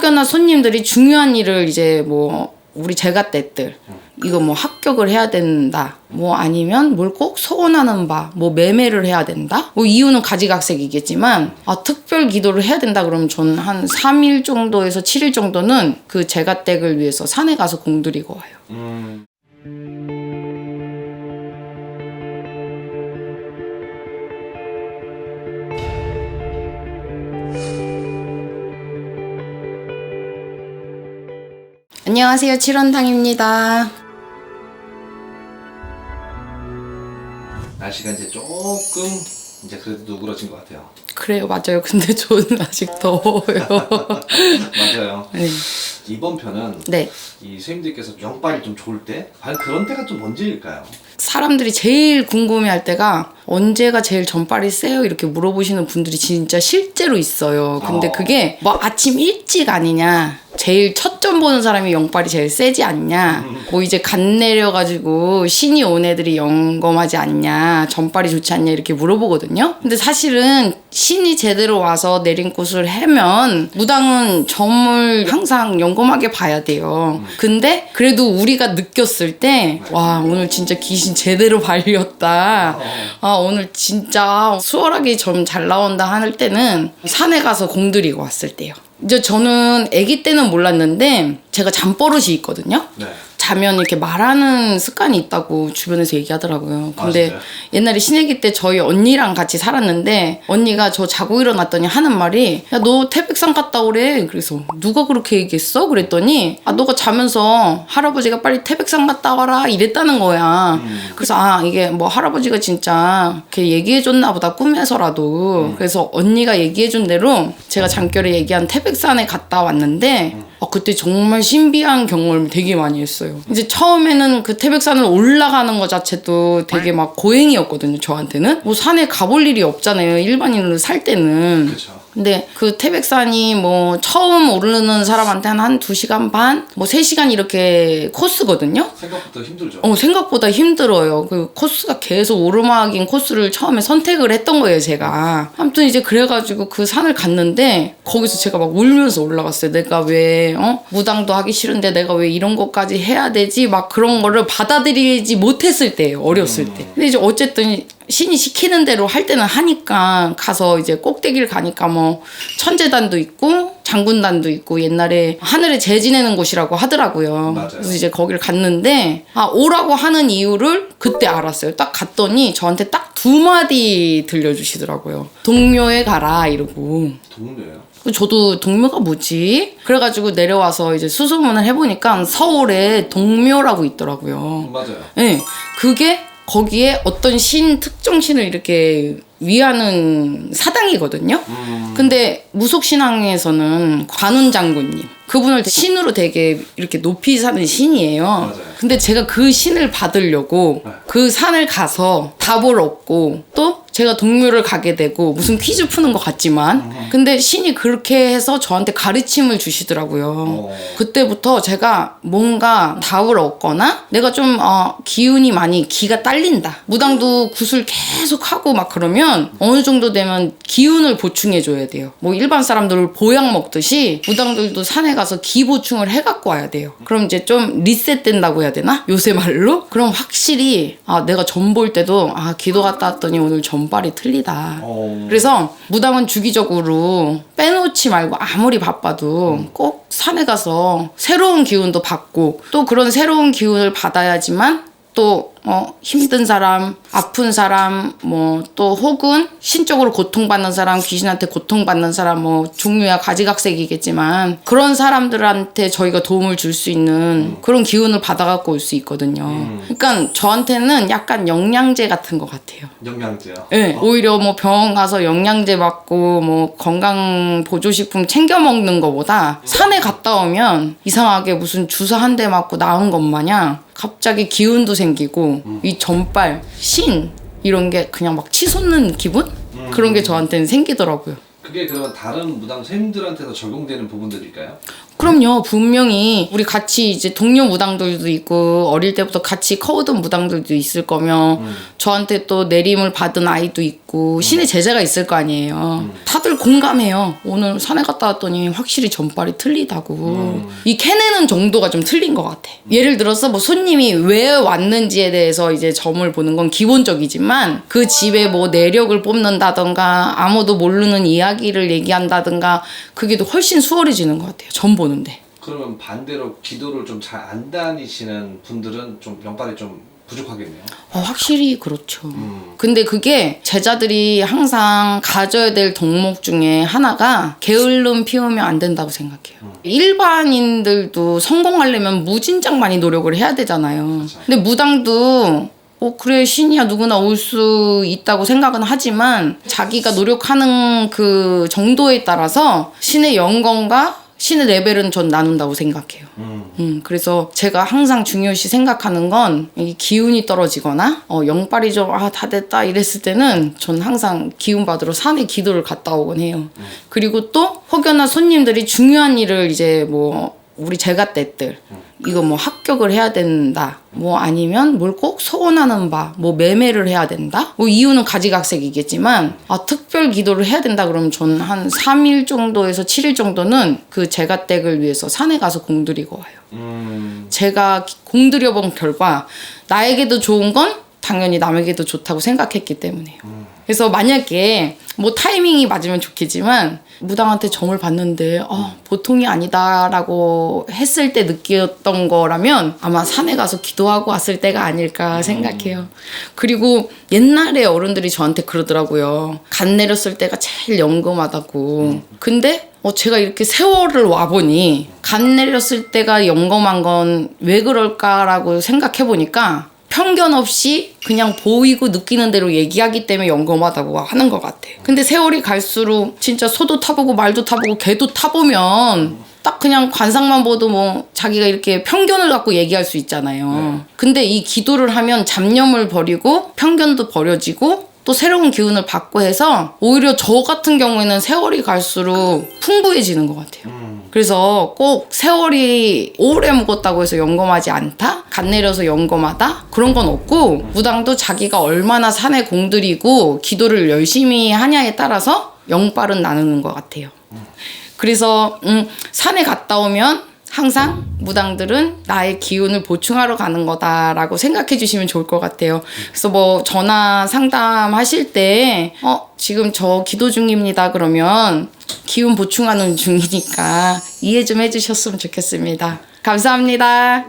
혹여나 손님들이 중요한 일을 이제 뭐 우리 제가떼들 이거 뭐 합격을 해야 된다. 뭐 아니면 뭘꼭 소원하는 바, 뭐 매매를 해야 된다. 뭐 이유는 가지각색이겠지만 아 특별 기도를 해야 된다 그러면 저는 한 3일 정도에서 7일 정도는 그 제가 댁을 위해서 산에 가서 공들이고 와요. 음. 안녕하세요. 칠원당입니다. 날씨가 이제 조금 이제 그래도 누그러진 것 같아요. 그래요, 맞아요. 근데 저는 아직 더워요. 맞아요. 네. 이번 편은 네. 이 선생님들께서 영빨이 좀 좋을 때 과연 그런 때가 좀 언제일까요? 사람들이 제일 궁금해할 때가 언제가 제일 전발이 세요? 이렇게 물어보시는 분들이 진짜 실제로 있어요. 근데 어. 그게 뭐 아침 일찍 아니냐? 제일 첫 점 보는 사람이 영빨이 제일 세지 않냐? 뭐 이제 간 내려가지고 신이 온 애들이 영검하지 않냐? 전발이 좋지 않냐? 이렇게 물어보거든요. 근데 사실은 신이 제대로 와서 내린 꽃을 해면 무당은 점을 항상 영검하게 봐야 돼요. 근데 그래도 우리가 느꼈을 때 와 오늘 진짜 귀신 제대로 발렸다. 아 오늘 진짜 수월하게 점 잘 나온다 할 때는 산에 가서 공들이고 왔을 때요. 이제 저는 아기 때는 몰랐는데 제가 잠버릇이 있거든요. 네. 자면 이렇게 말하는 습관이 있다고 주변에서 얘기하더라고요. 근데 아, 진짜요? 옛날에 신애기 때 저희 언니랑 같이 살았는데 언니가 저 자고 일어났더니 하는 말이 야 너 태백산 갔다 오래. 그래서 누가 그렇게 얘기했어? 그랬더니 아 너가 자면서 할아버지가 빨리 태백산 갔다 와라 이랬다는 거야. 음. 그래서 아 이게 뭐 할아버지가 진짜 이렇게 얘기해 줬나 보다 꿈에서라도. 음. 그래서 언니가 얘기해 준 대로 제가 잠결에 얘기한 태백산에 갔다 왔는데 음. 아, 그때 정말 신비한 경험을 되게 많이 했어요. 이제 처음에는 그 태백산을 올라가는 것 자체도 되게 막 고행이었거든요, 저한테는. 뭐 산에 가볼 일이 없잖아요, 일반인으로 살 때는. 그렇죠. 근데 그 태백산이 뭐 처음 오르는 사람한테는 한 2시간 반? 뭐 3시간 이렇게 코스거든요? 생각보다 힘들죠. 어, 생각보다 힘들어요. 그 코스가 계속 오르막인 코스를 처음에 선택을 했던 거예요, 제가. 아무튼 이제 그래가지고 그 산을 갔는데 거기서 제가 막 울면서 올라갔어요. 내가 왜, 어? 무당도 하기 싫은데 내가 왜 이런 것까지 해야 되지? 막 그런 거를 받아들이지 못했을 때예요, 어렸을 때. 근데 이제 어쨌든 신이 시키는 대로 할 때는 하니까 가서 이제 꼭대기를 가니까 뭐 천재단도 있고 장군단도 있고 옛날에 하늘에 재 지내는 곳이라고 하더라고요. 맞아요. 그래서 이제 거기를 갔는데 아 오라고 하는 이유를 그때 알았어요. 딱 갔더니 저한테 딱 두 마디 들려주시더라고요. 동묘에 가라 이러고. 그 저도 동묘가 뭐지? 그래가지고 내려와서 이제 수소문을 해보니까 서울에 동묘라고 있더라고요. 맞아요. 예, 그게 거기에 어떤 신 특정 신을 이렇게 위하는 사당이거든요. 음. 근데 무속 신앙에서는 관운 장군님 그분을 신으로 되게 이렇게 높이 사는 신이에요. 맞아요. 근데 제가 그 신을 받으려고 네. 그 산을 가서 답을 얻고 또 제가 동묘를 가게 되고 무슨 퀴즈 푸는 것 같지만 근데 신이 그렇게 해서 저한테 가르침을 주시더라고요. 어. 그때부터 제가 뭔가 답을 얻거나 내가 좀 어, 기운이 많이 기가 딸린다. 무당도 굿을 계속 하고 막 그러면 어느 정도 되면 기운을 보충해 줘야 돼요. 뭐 일반 사람들 보약 먹듯이 무당들도 산에 가서 기 보충을 해 갖고 와야 돼요. 그럼 이제 좀 리셋된다고 해야 되나? 요새 말로? 그럼 확실히 아 내가 전 볼 때도 아 기도 갔다 왔더니 오늘 전발이 틀리다. 어. 그래서 무당은 주기적으로 빼놓지 말고 아무리 바빠도 꼭 산에 가서 새로운 기운도 받고 또 그런 새로운 기운을 받아야지만 또 어, 힘든 사람, 아픈 사람, 뭐 또 혹은 신적으로 고통받는 사람, 귀신한테 고통받는 사람, 뭐 종류야 가지각색이겠지만 그런 사람들한테 저희가 도움을 줄 수 있는 그런 기운을 받아갖고 올 수 있거든요. 그러니까 저한테는 약간 영양제 같은 것 같아요. 영양제요. 네, 오히려 뭐 병원 가서 영양제 받고 뭐 건강 보조식품 챙겨 먹는 것보다 산에 갔다 오면 이상하게 무슨 주사 한 대 맞고 나은 것 마냥 갑자기 기운도 생기고 이 전발, 신 이런 게 그냥 막 치솟는 기분? 그런 게 저한테는 생기더라고요. 그게 그러면 다른 무당 선생님들한테도 적용되는 부분들일까요? 그럼요. 분명히 우리 같이 이제 동료 무당들도 있고 어릴 때부터 같이 커오던 무당들도 있을 거며 저한테 또 내림을 받은 아이도 있고 있고 신의 제자가 있을 거 아니에요. 다들 공감해요. 오늘 산에 갔다 왔더니 확실히 전발이 틀리다고. 이 캐내는 정도가 좀 틀린 것 같아. 예를 들어서 뭐 손님이 왜 왔는지에 대해서 이제 점을 보는 건 기본적이지만 그 집에 뭐 내력을 뽑는다던가 아무도 모르는 이야기를 얘기한다던가 그게 더 훨씬 수월해지는 것 같아요. 점 보는데. 그러면 반대로 기도를 좀 잘 안 다니시는 분들은 좀 영빨이 좀 부족하겠네요. 어, 확실히 그렇죠. 음. 근데 그게 제자들이 항상 가져야 될 덕목 중에 하나가 게을름 피우면 안 된다고 생각해요. 일반인들도 성공하려면 무진장 많이 노력을 해야 되잖아요. 근데 무당도 어, 그래, 신이야 누구나 올 수 있다고 생각은 하지만 자기가 노력하는 그 정도에 따라서 신의 영광과 신의 레벨은 전 나눈다고 생각해요. 음. 음, 그래서 제가 항상 중요시 생각하는 건 이 기운이 떨어지거나 어, 영빨이 좀 아 다 됐다 이랬을 때는 전 항상 기운 받으러 산에 기도를 갔다 오곤 해요. 그리고 또 혹여나 손님들이 중요한 일을 이제 뭐 우리 제가 때들 이거 뭐 합격을 해야 된다. 뭐 아니면 뭘 꼭 소원하는 바, 뭐 매매를 해야 된다. 뭐 이유는 가지각색이겠지만 아 특별 기도를 해야 된다 그러면 저는 한 3일 정도에서 7일 정도는 그 제가 댁을 위해서 산에 가서 공들이고 와요. 음. 제가 공들여 본 결과 나에게도 좋은 건 당연히 남에게도 좋다고 생각했기 때문에요. 그래서 만약에 뭐 타이밍이 맞으면 좋겠지만 무당한테 점을 봤는데 어, 보통이 아니다라고 했을 때 느꼈던 거라면 아마 산에 가서 기도하고 왔을 때가 아닐까 생각해요. 그리고 옛날에 어른들이 저한테 그러더라고요. 간 내렸을 때가 제일 영검하다고. 근데 어, 제가 이렇게 세월을 와보니 간 내렸을 때가 영검한 건 왜 그럴까라고 생각해 보니까 편견 없이 그냥 보이고 느끼는 대로 얘기하기 때문에 영검하다고 하는 것 같아요. 근데 세월이 갈수록 진짜 소도 타보고 말도 타보고 개도 타보면 딱 그냥 관상만 보도 뭐 자기가 이렇게 편견을 갖고 얘기할 수 있잖아요. 근데 이 기도를 하면 잡념을 버리고 편견도 버려지고 또 새로운 기운을 받고 해서 오히려 저 같은 경우에는 세월이 갈수록 풍부해지는 것 같아요. 그래서 꼭 세월이 오래 묵었다고 해서 영검하지 않다? 간 내려서 영검하다? 그런 건 없고 무당도 자기가 얼마나 산에 공들이고 기도를 열심히 하냐에 따라서 영빨은 나누는 것 같아요. 그래서 음, 산에 갔다 오면 항상 무당들은 나의 기운을 보충하러 가는 거다라고 생각해 주시면 좋을 것 같아요. 그래서 뭐 전화 상담하실 때, 어, 지금 저 기도 중입니다. 그러면 기운 보충하는 중이니까 이해 좀 해 주셨으면 좋겠습니다. 감사합니다.